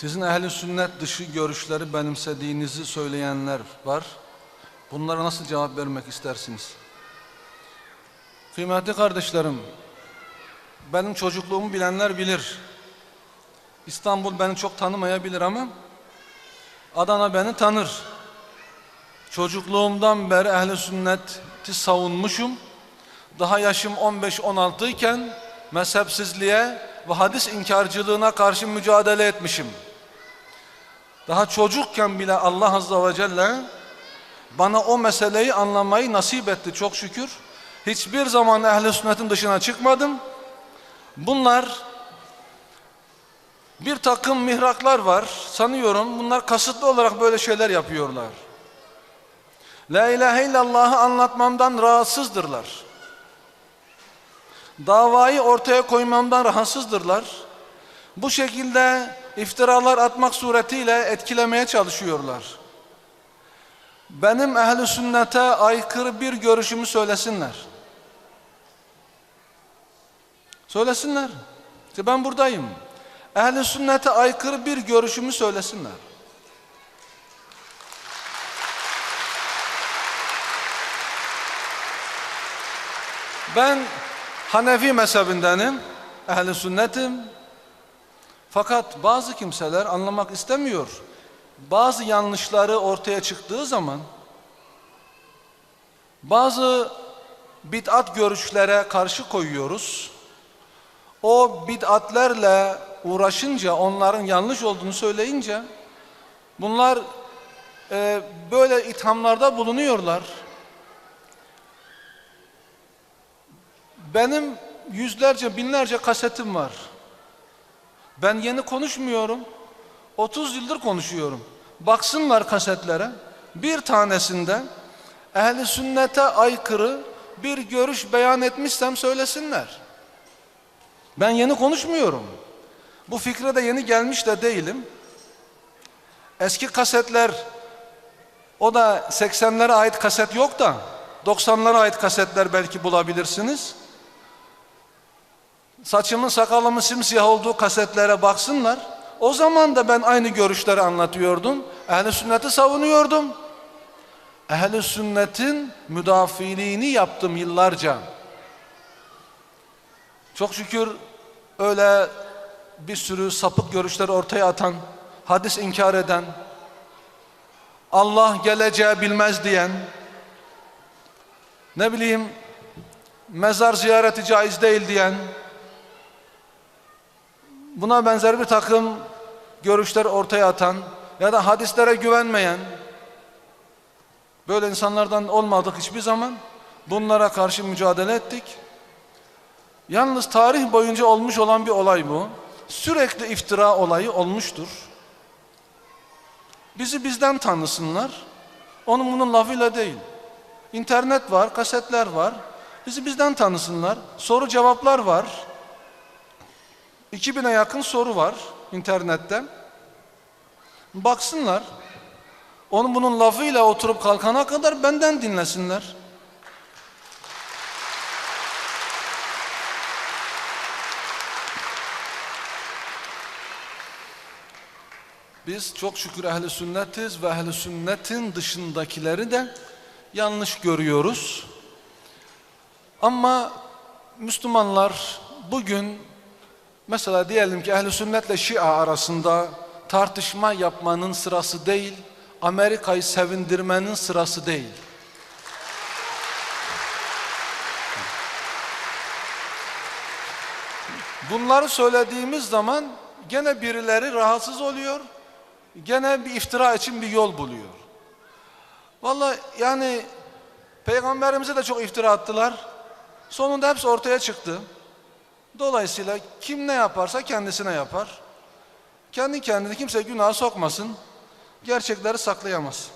Sizin ehli sünnet dışı görüşleri benimsediğinizi söyleyenler var. Bunlara nasıl cevap vermek istersiniz? Kıymetli kardeşlerim, benim çocukluğumu bilenler bilir. İstanbul beni çok tanımayabilir ama Adana beni tanır. Çocukluğumdan beri ehli sünneti savunmuşum. Daha yaşım 15-16 iken mezhepsizliğe ve hadis inkarcılığına karşı mücadele etmişim. Daha çocukken bile Allah Azze ve Celle bana o meseleyi anlamayı nasip etti çok şükür. Hiçbir zaman ehli sünnetin dışına çıkmadım. Bunlar bir takım mihraklar var sanıyorum bunlar kasıtlı olarak böyle şeyler yapıyorlar. La ilahe illallah'ı anlatmamdan rahatsızdırlar. Davayı ortaya koymamdan rahatsızdırlar. Bu şekilde iftiralar atmak suretiyle etkilemeye çalışıyorlar. Benim ehli sünnete aykırı bir görüşümü söylesinler. Söylesinler. İşte ben buradayım. Ehli sünnete aykırı bir görüşümü söylesinler. Ben Hanefi mezhebindenim, ehli sünnetim. Fakat bazı kimseler anlamak istemiyor. Bazı yanlışları ortaya çıktığı zaman bazı bid'at görüşlere karşı koyuyoruz. O bid'atlerle uğraşınca, onların yanlış olduğunu söyleyince bunlar e, böyle ithamlarda bulunuyorlar. Benim yüzlerce, binlerce kasetim var. Ben yeni konuşmuyorum. 30 yıldır konuşuyorum. Baksınlar kasetlere. Bir tanesinde ehli sünnete aykırı bir görüş beyan etmişsem söylesinler. Ben yeni konuşmuyorum. Bu fikre de yeni gelmiş de değilim. Eski kasetler o da 80'lere ait kaset yok da 90'lara ait kasetler belki bulabilirsiniz. Saçımın sakalımın simsiyah olduğu kasetlere baksınlar. O zaman da ben aynı görüşleri anlatıyordum. Ehl-i sünneti savunuyordum. Ehl-i sünnetin müdafiliğini yaptım yıllarca. Çok şükür öyle bir sürü sapık görüşleri ortaya atan, hadis inkar eden, Allah geleceği bilmez diyen, ne bileyim mezar ziyareti caiz değil diyen, buna benzer bir takım görüşler ortaya atan ya da hadislere güvenmeyen böyle insanlardan olmadık hiçbir zaman bunlara karşı mücadele ettik. Yalnız tarih boyunca olmuş olan bir olay bu. Sürekli iftira olayı olmuştur. Bizi bizden tanısınlar. Onun bunun lafıyla değil. İnternet var, kasetler var. Bizi bizden tanısınlar. Soru cevaplar var. 2000'e yakın soru var internette. Baksınlar. Onun bunun lafıyla oturup kalkana kadar benden dinlesinler. Biz çok şükür ehli sünnetiz ve ehli sünnetin dışındakileri de yanlış görüyoruz. Ama Müslümanlar bugün mesela diyelim ki ehli sünnetle Şia arasında tartışma yapmanın sırası değil, Amerika'yı sevindirmenin sırası değil. Bunları söylediğimiz zaman gene birileri rahatsız oluyor. Gene bir iftira için bir yol buluyor. Vallahi yani peygamberimize de çok iftira attılar. Sonunda hepsi ortaya çıktı. Dolayısıyla kim ne yaparsa kendisine yapar. Kendi kendine kimse günah sokmasın. Gerçekleri saklayamaz.